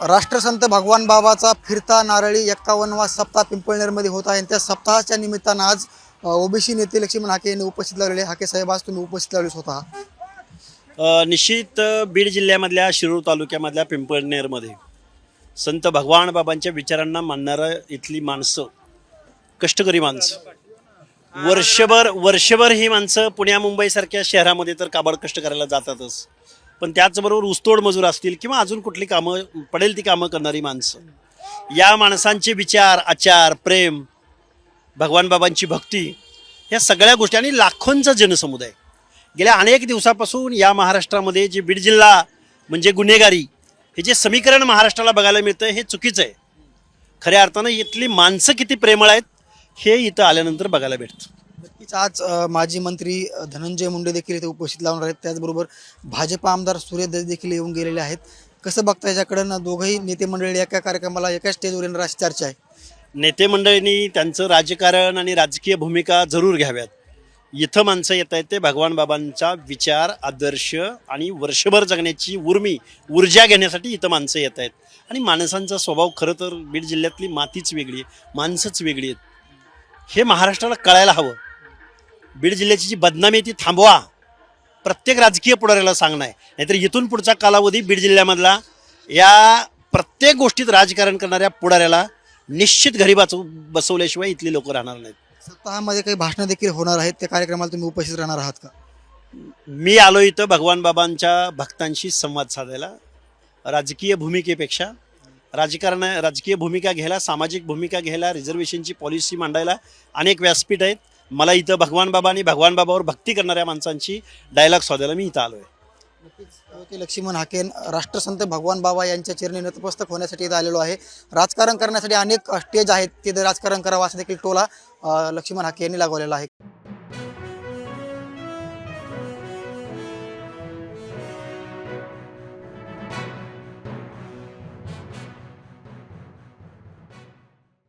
राष्ट्रसंत भगवान बाबाचा फिरता नारळी एक्कावन्नवा सप्ताह पिंपळनेरमध्ये होत आहे. आणि त्या सप्ताहाच्या निमित्तानं आज ओबीसी नेते लक्ष्मण हाके यांनी उपस्थित लावलेले हाके साहेब आज तुम्ही उपस्थित लावले स्वतः निश्चित बीड जिल्ह्यामधल्या शिरूर तालुक्यामधल्या पिंपळनेरमध्ये संत भगवान बाबांच्या विचारांना मानणारं इथली माणसं कष्टकरी माणसं. वर्षभर वर्षभर ही माणसं पुण्या मुंबईसारख्या शहरामध्ये तर काबाड कष्ट करायला जातातच. पण त्याचबरोबर ऊसतोड मजूर असतील किंवा अजून कुठली कामं पडेल ती कामं करणारी माणसं. या माणसांचे विचार आचार प्रेम भगवान बाबांची भक्ती ह्या सगळ्या गोष्टी आणि लाखोंचा जनसमुदाय. गेल्या अनेक दिवसापासून या महाराष्ट्रामध्ये जे बीड जिल्हा म्हणजे गुन्हेगारी हे जे समीकरण महाराष्ट्राला बघायला मिळतं हे चुकीचं आहे. खऱ्या अर्थानं इथली माणसं किती प्रेमळ आहेत हे इथं आल्यानंतर बघायला भेटतं. हीच आज माजी मंत्री धनंजय मुंडे देखील इथे उपस्थित लावणार आहेत. त्याचबरोबर भाजप आमदार सूर्य देखील येऊन गेलेले आहेत. कसं बघता याच्याकडं दोघंही नेते मंडळी एका कार्यक्रमाला एका स्टेजवर येणार अशी चर्चा आहे. नेते मंडळींनी त्यांचं राजकारण आणि राजकीय भूमिका जरूर घ्याव्यात. इथं माणसं येत आहेत ते भगवान बाबांचा विचार आदर्श आणि वर्षभर जगण्याची उर्मी ऊर्जा घेण्यासाठी इथं माणसं येत आहेत. आणि माणसांचा स्वभाव खरं तर बीड जिल्ह्यातली मातीच वेगळी आहे माणसंच वेगळी आहेत. हे महाराष्ट्राला कळायला हवं. बीड जिल्ह्याची जी बदनामी आहे ती थांबवा. प्रत्येक राजकीय पुढाऱ्याला सांगणं आहे. नाहीतर इथून पुढचा कालावधी बीड जिल्ह्यामधला या प्रत्येक गोष्टीत राजकारण करणाऱ्या पुढाऱ्याला निश्चित घरी वाचव बसवल्याशिवाय इथली लोक राहणार नाहीत. सप्ताहामध्ये काही भाषणं देखील होणार आहेत. त्या कार्यक्रमाला तुम्ही उपस्थित राहणार आहात का? मी आलो इथं भगवान बाबांच्या भक्तांशी संवाद साधायला. राजकीय भूमिकेपेक्षा राजकारण राजकीय भूमिका घ्यायला सामाजिक भूमिका घ्यायला रिझर्वेशनची पॉलिसी मांडायला अनेक व्यासपीठ आहेत. मला इथं भगवान बाबा आणि भगवान बाबावर भक्ती करणाऱ्या माणसांची डायलॉग साधायला मी इथं आलो आहे नक्कीच लक्ष्मण हाकेन राष्ट्रसंत भगवान बाबा यांच्या चरणी नतमस्तक होण्यासाठी इथं आलेलो आहे. राजकारण करण्यासाठी अनेक स्टेज आहेत. तिथे राजकारण करावं असं देखील टोला लक्ष्मण हाके यांनी लागवलेला आहे.